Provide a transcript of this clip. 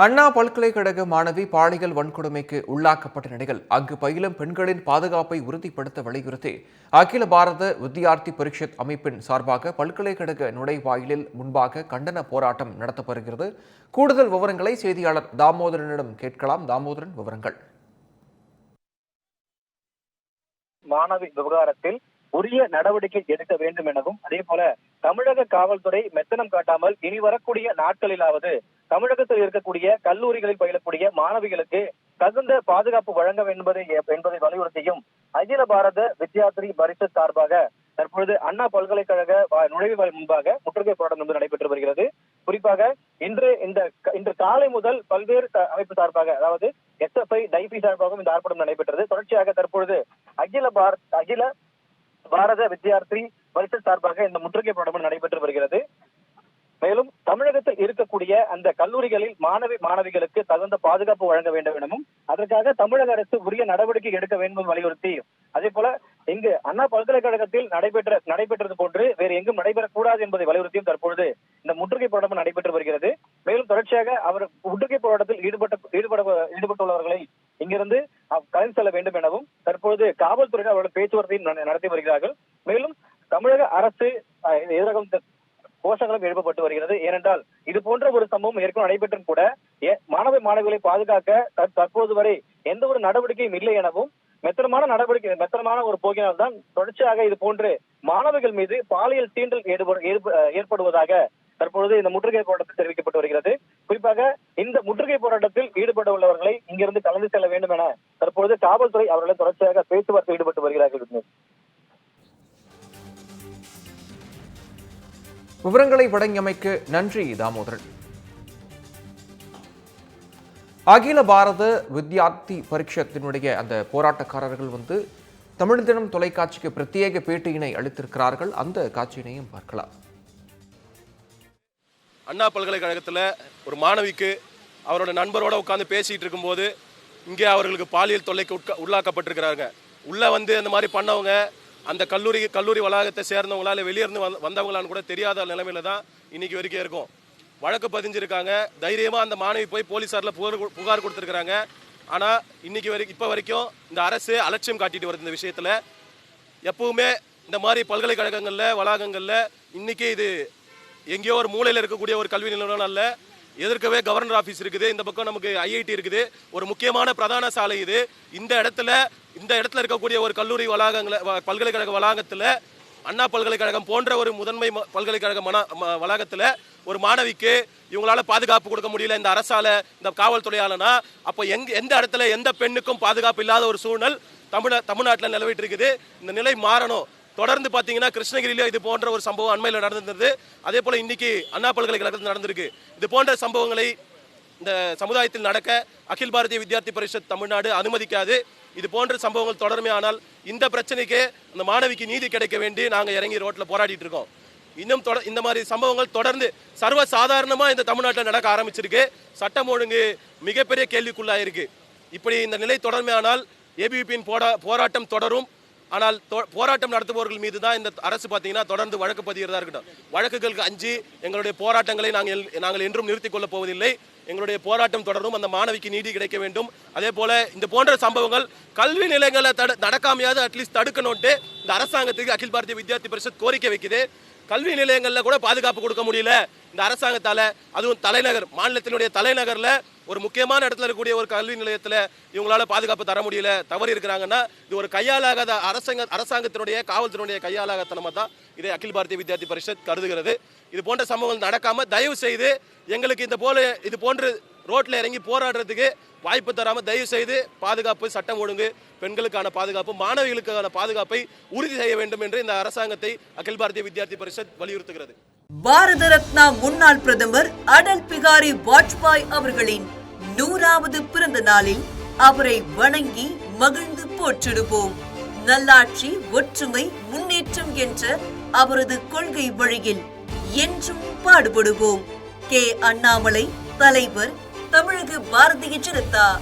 அண்ணா பல்கலைக்கழக மாணவி பாலியல் வன்கொடுமைக்கு உள்ளாக்கப்பட்ட நிலையில் அங்கு பயிலும் பெண்களின் பாதுகாப்பை உறுதிப்படுத்த வலியுறுத்தி அகில பாரத வித்யார்த்தி பரிஷத் அமைப்பின் சார்பாக பல்கலைக்கழக நுழைவாயிலில் முன்பாக கண்டன போராட்டம் நடத்தப்படுகிறது. கூடுதல் விவரங்களை செய்தியாளர் தாமோதரனிடம் கேட்கலாம். தாமோதரன் விவரங்கள். மாணவி விவகாரத்தில் உரிய நடவடிக்கை எடுக்க வேண்டும் எனவும் அதே போல தமிழக காவல்துறை மெத்தனம் காட்டாமல் இனி வரக்கூடிய நாட்களிலாவது தமிழகத்தில் இருக்கக்கூடிய கல்லூரிகளில் பயிலக்கூடிய மாணவிகளுக்கு தகுந்த பாதுகாப்பு வழங்க வேண்டும் என்பதை என்பதை வலியுறுத்தியும் அகில பாரத வித்யார்த்தி பரிஷத் சார்பாக தற்பொழுது அண்ணா பல்கலைக்கழக நுழைவு முன்பாக முற்றுகை போராட்டம் நடைபெற்று வருகிறது. குறிப்பாக இன்று இந்த இன்று காலை முதல் பல்வேறு அமைப்பு சார்பாக அதாவது எஸ்எஃப்ஐ டைபி சார்பாகவும் இந்த ஆர்ப்பாட்டம் நடைபெற்றது. தொடர்ச்சியாக தற்பொழுது அகில பாரத் அகில பாரத வித்யார்த்தி பரிஷத் சார்பாக இந்த முற்றுகை போராட்டம் நடைபெற்று வருகிறது. மேலும் தமிழகத்தில் இருக்கக்கூடிய அந்த கல்லூரிகளில் மாணவி மாணவிகளுக்கு தகுந்த பாதுகாப்பு வழங்க வேண்டும் எனவும் அதற்காக தமிழக அரசு உரிய நடவடிக்கை எடுக்க வேண்டும் வலியுறுத்தி அதே போல இங்கு அண்ணா பல்கலைக்கழகத்தில் நடைபெற்ற நடைபெற்றது போன்று வேறு எங்கும் நடைபெறக்கூடாது என்பதை வலியுறுத்தியும் தற்பொழுது இந்த முற்றுகை போராட்டம் நடைபெற்று வருகிறது. மேலும் தொடர்ச்சியாக அவர் முற்றுகை போராட்டத்தில் ஈடுபட்ட ஈடுபட ஈடுபட்டுள்ளவர்களை இங்கிருந்து கலந்து செல்ல வேண்டும் எனவும் தற்பொழுது காவல்துறையினர் அவர்கள் பேச்சுவார்த்தையும் நடத்தி வருகிறார்கள். மேலும் தமிழக அரசு எதிராக கோஷங்களும் எழுப்பப்பட்டு வருகிறது. ஏனென்றால் இது போன்ற ஒரு சம்பவம் ஏற்கனவே நடைபெற்றும் கூட ஏ- மாணவ மாணவிகளை பாதுகாக்க தற்போது வரை எந்த ஒரு நடவடிக்கையும் இல்லை எனவும் மெத்தனமான நடவடிக்கை மெத்தனமான ஒரு போக்கினால் தான் தொடர்ச்சியாக இது போன்று மாணவிகள் மீது பாலியல் தீண்டல் ஏற்ப- ஏற்படுவதாக தற்பொழுது இந்த முற்றுகை போராட்டத்தில் தெரிவிக்கப்பட்டு வருகிறது. குறிப்பாக இந்த முற்றுகை போராட்டத்தில் ஈடுபட உள்ளவர்களை இங்கிருந்து கலந்து செல்ல வேண்டும் என தற்பொழுது காவல்துறை அவர்களை தொடர்ச்சியாக பேச்சுவார்த்தை ஈடுபட்டு வருகிறார்கள். விவரங்களை வழங்கியமைக்கு நன்றி தாமோதரன். அகில பாரத வித்யார்த்தி பரீட்சத்தினுடைய அந்த போராட்டக்காரர்கள் வந்து தமிழ் தினம் தொலைக்காட்சிக்கு பிரத்யேக பேட்டியினை அளித்திருக்கிறார்கள். அந்த காட்சியினையும் பார்க்கலாம். அண்ணா பல்கலைக்கழகத்தில் ஒரு மாணவிக்கு அவரோட நண்பரோட உட்காந்து பேசிட்டு இருக்கும்போது இங்கே அவர்களுக்கு பாலியல் தொல்லைக்கு உட்கா உள்ளாக்கப்பட்டிருக்கிறாங்க உள்ளே வந்து அந்த மாதிரி பண்ணவங்க அந்த கல்லூரி கல்லூரி வளாகத்தை சேர்ந்தவங்களா இல்லை வெளியிருந்து வந்த வந்தவங்களான்னு கூட தெரியாத நிலைமையில தான் இன்னைக்கு வரைக்கும் இருக்கும். வழக்கு பதிஞ்சிருக்காங்க. தைரியமாக அந்த மாணவி போய் போலீஸாரில் புகார் கொ- புகார் கொடுத்துருக்குறாங்க. ஆனால் இன்னைக்கு வரைக்கும் இப்போ வரைக்கும் இந்த அரசு அலட்சியம் காட்டிட்டு வருது இந்த விஷயத்தில். எப்பவுமே இந்த மாதிரி பல்கலைக்கழகங்களில் வளாகங்களில் இன்றைக்கி இது எங்கேயோ ஒரு மூலையில் இருக்கக்கூடிய ஒரு கல்வி நிறுவனம் அல்ல. எதிர்க்கவே கவர்னர் ஆஃபீஸ் இருக்குது. இந்த பக்கம் நமக்கு ஐஐடி இருக்குது. ஒரு முக்கியமான பிரதான சாலை இது. இந்த இடத்துல இந்த இடத்துல இருக்கக்கூடிய ஒரு கல்லூரி வளாகங்களை வ- பல்கலைக்கழக வளாகத்தில் அண்ணா பல்கலைக்கழகம் போன்ற ஒரு முதன்மை ம- பல்கலைக்கழக மன வளாகத்தில் ஒரு மாணவிக்கு இவங்களால பாதுகாப்பு கொடுக்க முடியல. இந்த அரசால இந்த காவல்துறையாலனா அப்போ எங்க எந்த இடத்துல எந்த பெண்ணுக்கும் பாதுகாப்பு இல்லாத ஒரு சூழல் தமிழ தமிழ்நாட்டில் நிலவிட்டு இருக்குது. இந்த நிலை மாறணும். தொடர்ந்து பார்த்தீங்கன்னா கிருஷ்ணகிரியில இது போன்ற ஒரு சம்பவம் அண்மையில் நடந்திருந்தது. அதே போல் இன்னைக்கு அண்ணா பல்கலைக்கழகத்தில் நடந்திருக்கு. இது போன்ற சம்பவங்களை இந்த சமுதாயத்தில் நடக்க அகில் பாரதிய வித்யார்த்தி பரிஷத் தமிழ்நாடு அனுமதிக்காது. இது போன்ற சம்பவங்கள் தொடருமே ஆனால் இந்த பிரச்சனைக்கு அந்த மாணவிக்கு நீதி கிடைக்க வேண்டி நாங்கள் இறங்கி ரோட்டில் போராடிட்டு இருக்கோம். இன்னும் தொட இந்த மாதிரி சம்பவங்கள் தொடர்ந்து சர்வ சாதாரணமாக இந்த தமிழ்நாட்டில் நடக்க ஆரம்பிச்சிருக்கு. சட்டம் ஒழுங்கு மிகப்பெரிய கேள்விக்குள்ளாயிருக்கு. இப்படி இந்த நிலை தொடர்மையானால் ஏபிவிபியின் போட போராட்டம் தொடரும். ஆனால் தொ- போராட்டம் நடத்துபவர்கள் மீது தான் இந்த அரசு பார்த்தீங்கன்னா தொடர்ந்து வழக்கு பதிகிறதா இருக்கட்டும். வழக்குகளுக்கு அஞ்சு எங்களுடைய போராட்டங்களை நாங்கள் நாங்கள் என்றும் நிறுத்திக் கொள்ளப் போவதில்லை. எங்களுடைய போராட்டம் தொடரும் அந்த மாணவிக்கு நீதி கிடைக்க வேண்டும். அதே போல இந்த போன்ற சம்பவங்கள் கல்வி நிலையங்களை தடு நடக்காமையாவது அட்லீஸ்ட் தடுக்கணும்ட்டு இந்த அரசாங்கத்துக்கு அகில பாரதிய வித்யார்த்தி பரிஷத் கோரிக்கை வைக்குது. கல்வி நிலையங்களில் கூட பாதுகாப்பு கொடுக்க முடியல. இந்த அரசாங்கத்தால் அதுவும் தலைநகர் மாநிலத்தினுடைய தலைநகரில் ஒரு முக்கியமான இடத்துல இருக்கக்கூடிய ஒரு கல்வி நிலையத்தில் இவங்களால பாதுகாப்பு தர முடியல தவறி இருக்கிறாங்கன்னா இது ஒரு கையாலாகாத அரசாங்க அரசாங்கத்தினுடைய காவல்துறையுடைய கையாலாகத்தனமாக தான் இதை அகில் பாரதிய வித்யார்த்தி பரிஷத் கருதுகிறது. இது போன்ற சம்பவங்கள் நடக்காமல் தயவு செய்து எங்களுக்கு இந்த போல இது போன்று ரோட்ல இறங்கி போராடுறதுக்கு வாய்ப்பு தராம தயவு செய்து பாதுகாப்பு சட்டம் ஒழுங்கு பெண்களுக்கான பாதுகாப்பு மாணவிகளுக்கான பாதுகாப்பை உறுதி செய்ய வேண்டும் என்று இந்த அரசாங்கத்தை அகில் பாரதிய வித்யார்த்தி பரிஷத் வலியுறுத்துகிறது. பாரத ரத்னா முன்னாள் பிரதமர் அடல் பிகாரி வாஜ்பாய் அவர்களின் நூறாவது பிறந்த நாளில் அவரை வணங்கி மகிழ்ந்து போற்றிடுவோம். நல்லாட்சி ஒற்றுமை முன்னேற்றம் என்ற அவரது கொள்கை வழியில் என்றும் பாடுபடுவோம். கே. அண்ணாமலை தலைவர் தமிழக பாரதிய ஜனதா.